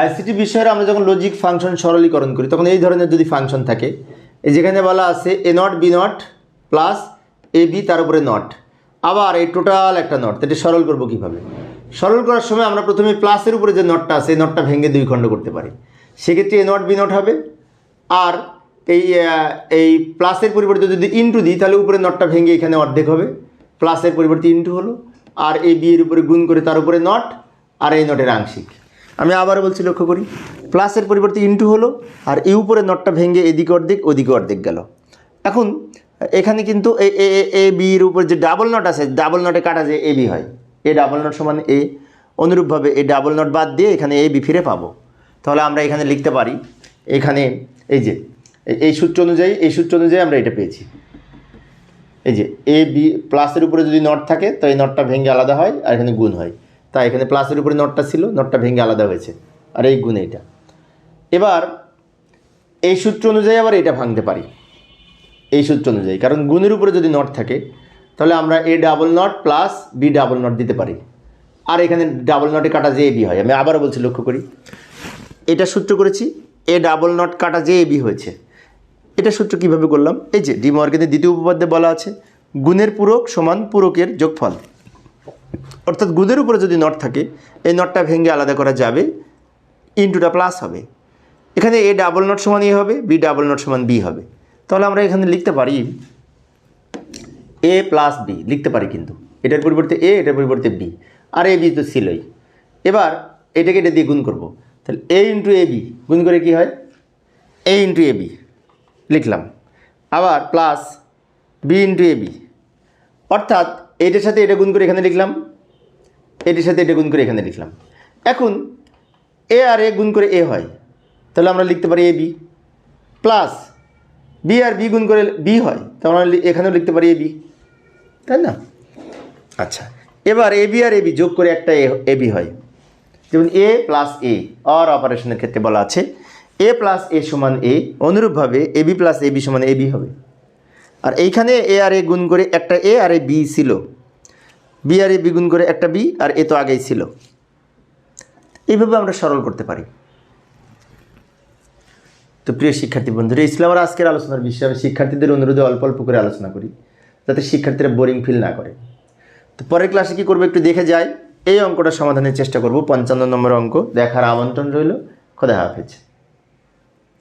ICT বিষয়ের আমরা যখন লজিক ফাংশন সরলীকরণ করি, তখন এই ধরনের যদি ফাংশন থাকে যেখানে বলা আছে A not B not plus A B তার উপরে নট আবার এই টোটাল একটা নট এটা সরল করব কীভাবে? সরল করার সময় আমরা প্রথমে প্লাসের উপরে যে নটটা আছে, এই নটটা ভেঙে দুই খণ্ড করতে পারি। সেক্ষেত্রে এ নট বি নট হবে, আর এই এই প্লাসের পরিবর্তে যদি ইন্টু দিই, তাহলে উপরে নটটা ভেঙে এখানে অর্ধেক হবে প্লাসের পরিবর্তে ইন্টু হলো, আর এই বি এর উপরে গুণ করে তার উপরে নট আর এই নটের আংশিক। আমি আবার বলছি লক্ষ্য করি। প্লাসের পরিবর্তে ইন্টু হলো, আর এই উপরে নটটা ভেঙে এদিকে অর্ধেক, ওদিকে অর্ধেক গেল। এখন, এখানে কিন্তু এ এ, এ- এ বির উপর যে ডাবল নট আছে ডাবল নটে কাটা যে এ বি হয়। এ ডাবল নট সমান এ অনুরূপভাবে এই ডাবল নট বাদ দিয়ে এখানে এ বি ফিরে পাবো। তাহলে আমরা এখানে লিখতে পারি, এখানে এই যে এই সূত্র অনুযায়ী, এই সূত্র অনুযায়ী আমরা এটা পেয়েছি। এই যে এ বি প্লাসের উপরে যদি নট থাকে তো এই নটটা ভেঙে আলাদা হয়, আর এখানে গুণ হয়। তাই এখানে প্লাসের উপরে নটটা ছিল, নটটা ভেঙে আলাদা হয়েছে। আর এই গুণ এইটা। এবার, এই সূত্র অনুযায়ী আবার এটা ভাঙতে পারি। এই সূত্র অনুযায়ী, কারণ গুণের উপরে যদি নট থাকে, তাহলে আমরা A double not plus B double not দিতে পারি। আর এখানে ডাবল নটে কাটা যে বি হয়। আমি আবারও বলছি, লক্ষ্য করি। এটা সূত্র করেছি, এ ডাবল নট কাটা যে বি হয়েছে। এটা সূত্র কীভাবে করলাম? এই যে, ডি মর্গেনের দ্বিতীয় উপপাদ্যে বলা আছে, গুণের পূরক সমান পূরকের যোগফল। অর্থাৎ গুণের উপরে যদি নট থাকে, এই নটটা ভেঙে আলাদা করা যাবে ইন্টুটা প্লাস হবে। এখানে এ ডাবল নট সমান এ হবে বি ডাবল নট সমান বি হবে। তাহলে আমরা এখানে লিখতে পারি এ প্লাস বি লিখতে পারি কিন্তু। এটার পরিবর্তে এ এটার পরিবর্তে বি আর এ বি তো ছিলই। এবার এটাকে এটা দিয়ে গুণ করব। তাহলে এ ইন্টু এ বি গুণ করে কি হয়? এ ইন্টু এ বি লিখলাম। আবার plus B into A B অর্থাৎ এটার সাথে এটা গুণ করে এখানে লিখলাম। এটার সাথে এটা গুণ করে এখানে লিখলাম। এখন, এ আর এ গুণ করে এ হয়। তাহলে আমরা লিখতে পারি এ বি। প্লাস বি আর বি গুণ করে বি হয়। তাহলে আমরা এখানেও লিখতে পারি এ বি। তাই না? আচ্ছা এবার এ বি আর এ বি যোগ করে একটা এ বি হয়। যেমন এ প্লাস এ, অর অপারেশনের ক্ষেত্রে বলা আছে, এ প্লাস এ সমান এ, অনুরূপভাবে A B plus A B সমান এ বি হবে। আর এইখানে এ আর এ গুণ করে একটা এ আর এ বি ছিল। বি আর এ বি করে একটা বি আর এ তো আগেই ছিল। এইভাবে আমরা সরল করতে পারি। তো প্রিয় শিক্ষার্থী বন্ধুরা, এই ছিল আমার আজকের আলোচনার বিষয়। আমি শিক্ষার্থীদের অনুরোধে অল্প অল্প করে আলোচনা করি, যাতে শিক্ষার্থীরা বোরিং ফিল না করে। তো পরের ক্লাসে কী করব একটু দেখে যাই। এই অঙ্কটা সমাধানের চেষ্টা করব। পঞ্চান্ন নম্বর অঙ্ক, দেখার আমন্ত্রণ রইল। খোদা হাফেজ।